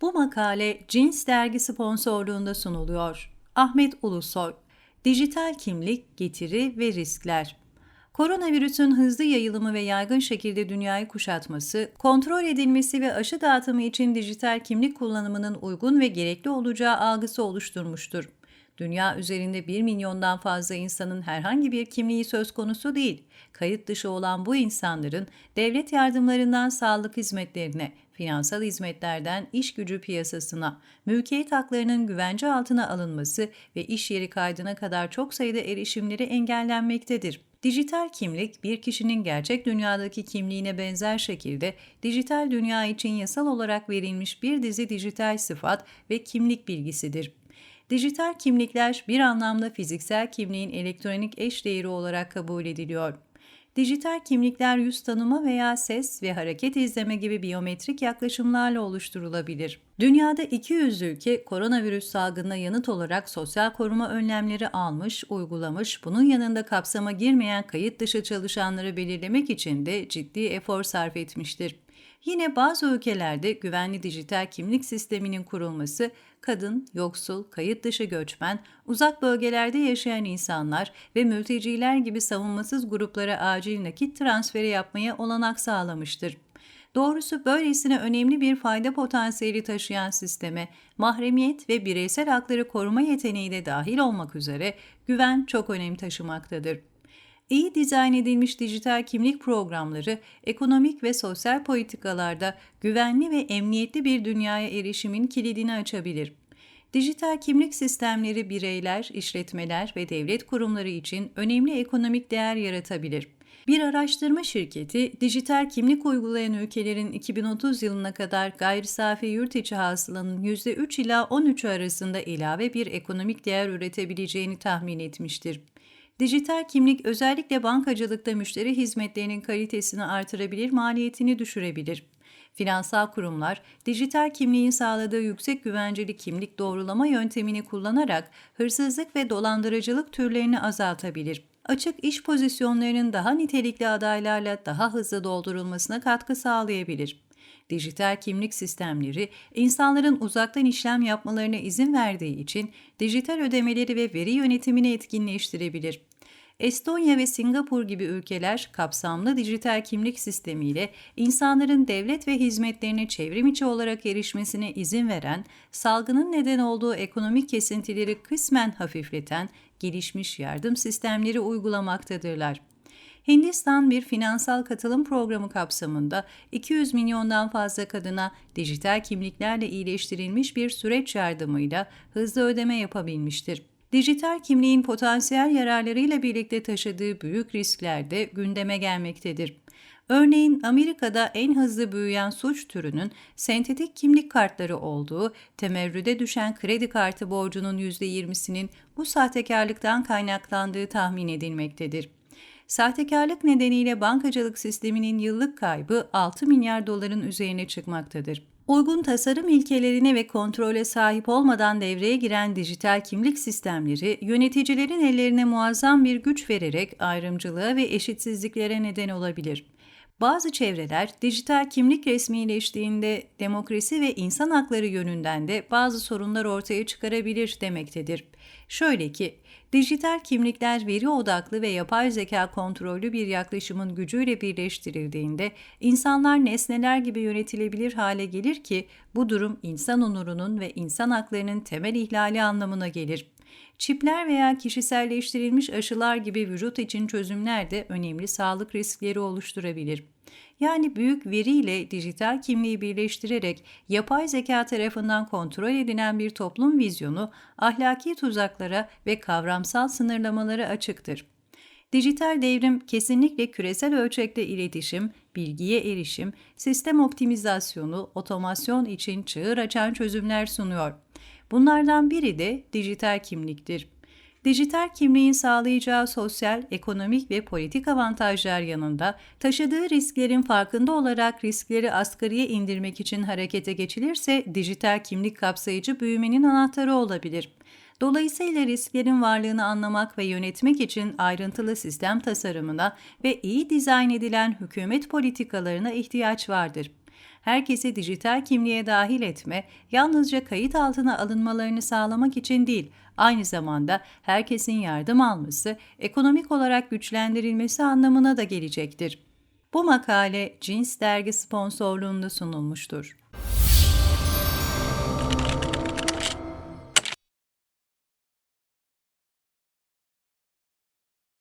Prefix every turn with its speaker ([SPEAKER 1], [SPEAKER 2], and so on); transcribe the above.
[SPEAKER 1] Bu makale Cins dergi sponsorluğunda sunuluyor. Ahmet Ulusoy Dijital kimlik, getiri ve riskler. Koronavirüsün hızlı yayılımı ve yaygın şekilde dünyayı kuşatması, kontrol edilmesi ve aşı dağıtımı için dijital kimlik kullanımının uygun ve gerekli olacağı algısı oluşturmuştur. Dünya üzerinde 1 milyondan fazla insanın herhangi bir kimliği söz konusu değil. Kayıt dışı olan bu insanların devlet yardımlarından sağlık hizmetlerine, finansal hizmetlerden iş gücü piyasasına, mülkiyet haklarının güvence altına alınması ve iş yeri kaydına kadar çok sayıda erişimleri engellenmektedir. Dijital kimlik bir kişinin gerçek dünyadaki kimliğine benzer şekilde dijital dünya için yasal olarak verilmiş bir dizi dijital sıfat ve kimlik bilgisidir. Dijital kimlikler bir anlamda fiziksel kimliğin elektronik eş değeri olarak kabul ediliyor. Dijital kimlikler yüz tanıma veya ses ve hareket izleme gibi biyometrik yaklaşımlarla oluşturulabilir. Dünyada 200 ülke koronavirüs salgınına yanıt olarak sosyal koruma önlemleri almış, uygulamış, bunun yanında kapsama girmeyen kayıt dışı çalışanları belirlemek için de ciddi efor sarf etmiştir. Yine bazı ülkelerde güvenli dijital kimlik sisteminin kurulması kadın, yoksul, kayıt dışı göçmen, uzak bölgelerde yaşayan insanlar ve mülteciler gibi savunmasız gruplara acil nakit transferi yapmaya olanak sağlamıştır. Doğrusu böylesine önemli bir fayda potansiyeli taşıyan sisteme mahremiyet ve bireysel hakları koruma yeteneği de dahil olmak üzere güven çok önem taşımaktadır. İyi dizayn edilmiş dijital kimlik programları ekonomik ve sosyal politikalarda güvenli ve emniyetli bir dünyaya erişimin kilidini açabilir. Dijital kimlik sistemleri bireyler, işletmeler ve devlet kurumları için önemli ekonomik değer yaratabilir. Bir araştırma şirketi, dijital kimlik uygulayan ülkelerin 2030 yılına kadar gayri safi yurt içi hasılanın %3 ila 13 arasında ilave bir ekonomik değer üretebileceğini tahmin etmiştir. Dijital kimlik özellikle bankacılıkta müşteri hizmetlerinin kalitesini artırabilir, maliyetini düşürebilir. Finansal kurumlar, dijital kimliğin sağladığı yüksek güvenceli kimlik doğrulama yöntemini kullanarak hırsızlık ve dolandırıcılık türlerini azaltabilir. Açık iş pozisyonlarının daha nitelikli adaylarla daha hızlı doldurulmasına katkı sağlayabilir. Dijital kimlik sistemleri insanların uzaktan işlem yapmalarına izin verdiği için dijital ödemeleri ve veri yönetimini etkinleştirebilir. Estonya ve Singapur gibi ülkeler kapsamlı dijital kimlik sistemiyle insanların devlet ve hizmetlerine çevrim içi olarak erişmesine izin veren, salgının neden olduğu ekonomik kesintileri kısmen hafifleten gelişmiş yardım sistemleri uygulamaktadırlar. Hindistan bir finansal katılım programı kapsamında 200 milyondan fazla kadına dijital kimliklerle iyileştirilmiş bir süreç yardımıyla hızlı ödeme yapabilmiştir. Dijital kimliğin potansiyel yararlarıyla birlikte taşıdığı büyük riskler de gündeme gelmektedir. Örneğin Amerika'da en hızlı büyüyen suç türünün sentetik kimlik kartları olduğu, temerrüde düşen kredi kartı borcunun %20'sinin bu sahtekarlıktan kaynaklandığı tahmin edilmektedir. Sahtekarlık nedeniyle bankacılık sisteminin yıllık kaybı 6 milyar doların üzerine çıkmaktadır. Uygun tasarım ilkelerine ve kontrole sahip olmadan devreye giren dijital kimlik sistemleri, yöneticilerin ellerine muazzam bir güç vererek ayrımcılığa ve eşitsizliklere neden olabilir. Bazı çevreler dijital kimlik resmileştiğinde demokrasi ve insan hakları yönünden de bazı sorunlar ortaya çıkarabilir demektedir. Şöyle ki, dijital kimlikler veri odaklı ve yapay zeka kontrollü bir yaklaşımın gücüyle birleştirildiğinde insanlar nesneler gibi yönetilebilir hale gelir ki bu durum insan onurunun ve insan haklarının temel ihlali anlamına gelir. Çipler veya kişiselleştirilmiş aşılar gibi vücut için çözümler de önemli sağlık riskleri oluşturabilir. Yani büyük veri ile dijital kimliği birleştirerek yapay zeka tarafından kontrol edilen bir toplum vizyonu ahlaki tuzaklara ve kavramsal sınırlamalara açıktır. Dijital devrim kesinlikle küresel ölçekte iletişim, bilgiye erişim, sistem optimizasyonu, otomasyon için çığır açan çözümler sunuyor. Bunlardan biri de dijital kimliktir. Dijital kimliğin sağlayacağı sosyal, ekonomik ve politik avantajlar yanında taşıdığı risklerin farkında olarak riskleri asgariye indirmek için harekete geçilirse dijital kimlik kapsayıcı büyümenin anahtarı olabilir. Dolayısıyla risklerin varlığını anlamak ve yönetmek için ayrıntılı sistem tasarımına ve iyi dizayn edilen hükümet politikalarına ihtiyaç vardır. Herkesi dijital kimliğe dahil etme, yalnızca kayıt altına alınmalarını sağlamak için değil, aynı zamanda herkesin yardım alması, ekonomik olarak güçlendirilmesi anlamına da gelecektir. Bu makale Cins dergi sponsorluğunda sunulmuştur.